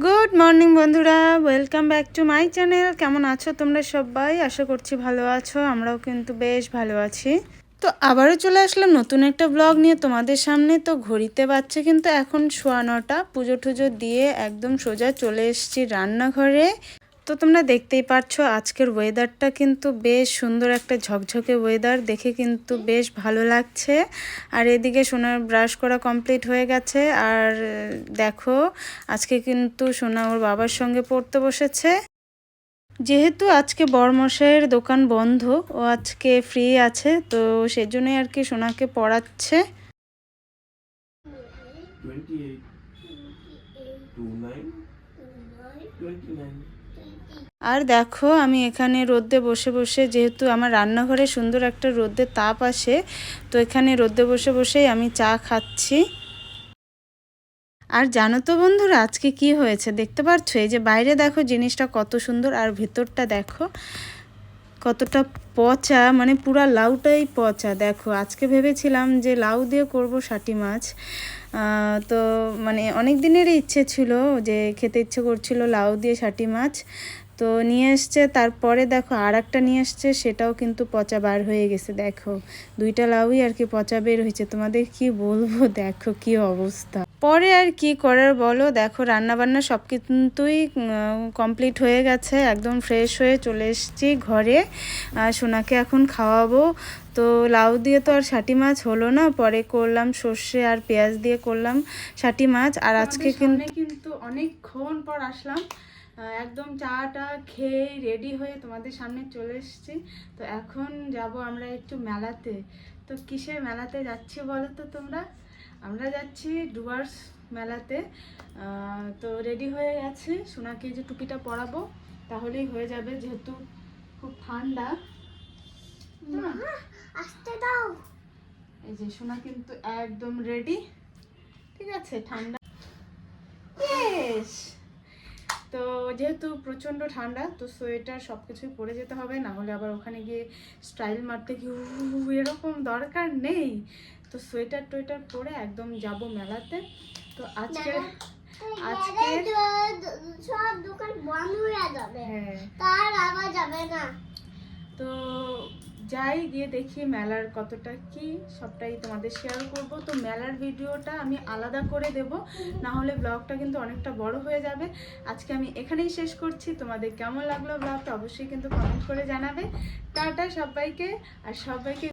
Good morning বন্ধুরা, welcome back to my channel. কেমন আছো তোমরা সবাই? আশা করছি ভালো আছো, আমরাও কিন্তু বেশ ভালো আছি। তো আবারও চলে আসলাম নতুন একটা ব্লগ নিয়ে তোমাদের সামনে। তো ঘড়িতে বাচ্চা কিন্তু এখন শোয়া নটা, পুজো টুজো দিয়ে একদম সোজা চলে এসছি রান্নাঘরে। তো তোমরা দেখতেই পাচ্ছ আজকের ওয়েদারটা কিন্তু বেশ সুন্দর একটা ঝকঝকে ওয়েদার দেখে কিন্তু বেশ ভালো লাগছে। আর এদিকে সোনার ব্রাশ করা কমপ্লিট হয়ে গেছে। আর দেখো, আজকে কিন্তু সোনা ওর বাবার সঙ্গে পড়তে বসেছে। যেহেতু আজকে বরমশাইয়ের দোকান বন্ধ, ও আজকে ফ্রি আছে, তো সেজন্যই আর কি সোনাকে পড়াচ্ছে। 28 29 29 আর দেখো, আমি এখানে রোদ্দে বসে বসে, যেহেতু আমার রান্নাঘরে সুন্দর একটা রোদ্দে তাপ আসে, তো এখানে রোদ্দে বসে বসেই আমি চা খাচ্ছি। আর জানো তো বন্ধুরা, আজকে কি হয়েছে? দেখতে পাচ্ছ এই যে বাইরে দেখো, জিনিসটা কত সুন্দর, আর ভেতরটা দেখো। কতটা পচা মানে পুরা লাউটাই পচা। দেখো, আজকে ভেবেছিলাম যে লাউ দিয়ে করব সাটি মাছ। তো মানে অনেক দিনেরই ইচ্ছে ছিল যে খেতে ইচ্ছে করছিল লাউ দিয়ে ষাটি মাছ। তো নিয়ে এসছে তারপরে দেখো আর একটা নিয়ে এসছে সেটাও কিন্তু পচা বার হয়ে গেছে দেখো। দুইটা লাউই আর কি পচা বের হয়েছে তোমাদের কি বলব? দেখো কি অবস্থা। পরে আর কি করার বলো? দেখো রান্না বান্না সব কিন্তুই কমপ্লিট হয়ে গেছে একদম ফ্রেশ হয়ে চলে এসেছি ঘরে। আর সোনাকে এখন খাওয়াবো। তো লাউ দিয়ে তো আর ষাটি মাছ হলো না পরে করলাম সর্ষে আর পেঁয়াজ দিয়ে করলাম ষাটি মাছ। আর আজকে কিন্তু কিন্তু অনেকক্ষণ পর আসলাম। একদম চাটা খেয়ে রেডি হয়ে তোমাদের সামনে চলে এসেছি। তো এখন যাব আমরা একটু মেলাতে। তো কিসের মেলাতে যাচ্ছি বলো তো তোমরা? আমরা যাচ্ছি ডুয়ার্স মেলাতে। তো রেডি হয়ে গেছে। সোনাকে যে টুপিটা পরাবো তাহলেই হয়ে যাবে যেহেতু খুব ঠান্ডা। আসতে দাও। এই যে সোনা কিন্তু একদম রেডি ঠিক আছে ঠান্ডা। Yes! যেহেতু প্রচণ্ড ঠান্ডা তো সোয়েটার সব কিছুই পরে যেতে হবে না হলে আবার ওখানে গিয়ে স্টাইল মারতে গিয়ে "উ, এরকম দরকার নেই। তো সোয়েটার টোয়েটার পরে একদম যাব মেলাতে। তো আজকে আজকে সব দোকান বন্ধ হয়ে যাবে। হ্যাঁ। তার আবার যাবে না। তো যাই গিয়ে দেখি মেলার কতটা কি, সবটাই তোমাদের শেয়ার করব। তো মেলার ভিডিওটা আমি আলাদা করে দেব, না হলে ব্লগটা কিন্তু অনেকটা বড় হয়ে যাবে। আজকে আমি এখানেই শেষ করছি। তোমাদের কেমন লাগল ব্লগটা অবশ্যই কিন্তু কমেন্ট করে জানাবে। টাটা সবাইকে, আর সবাইকে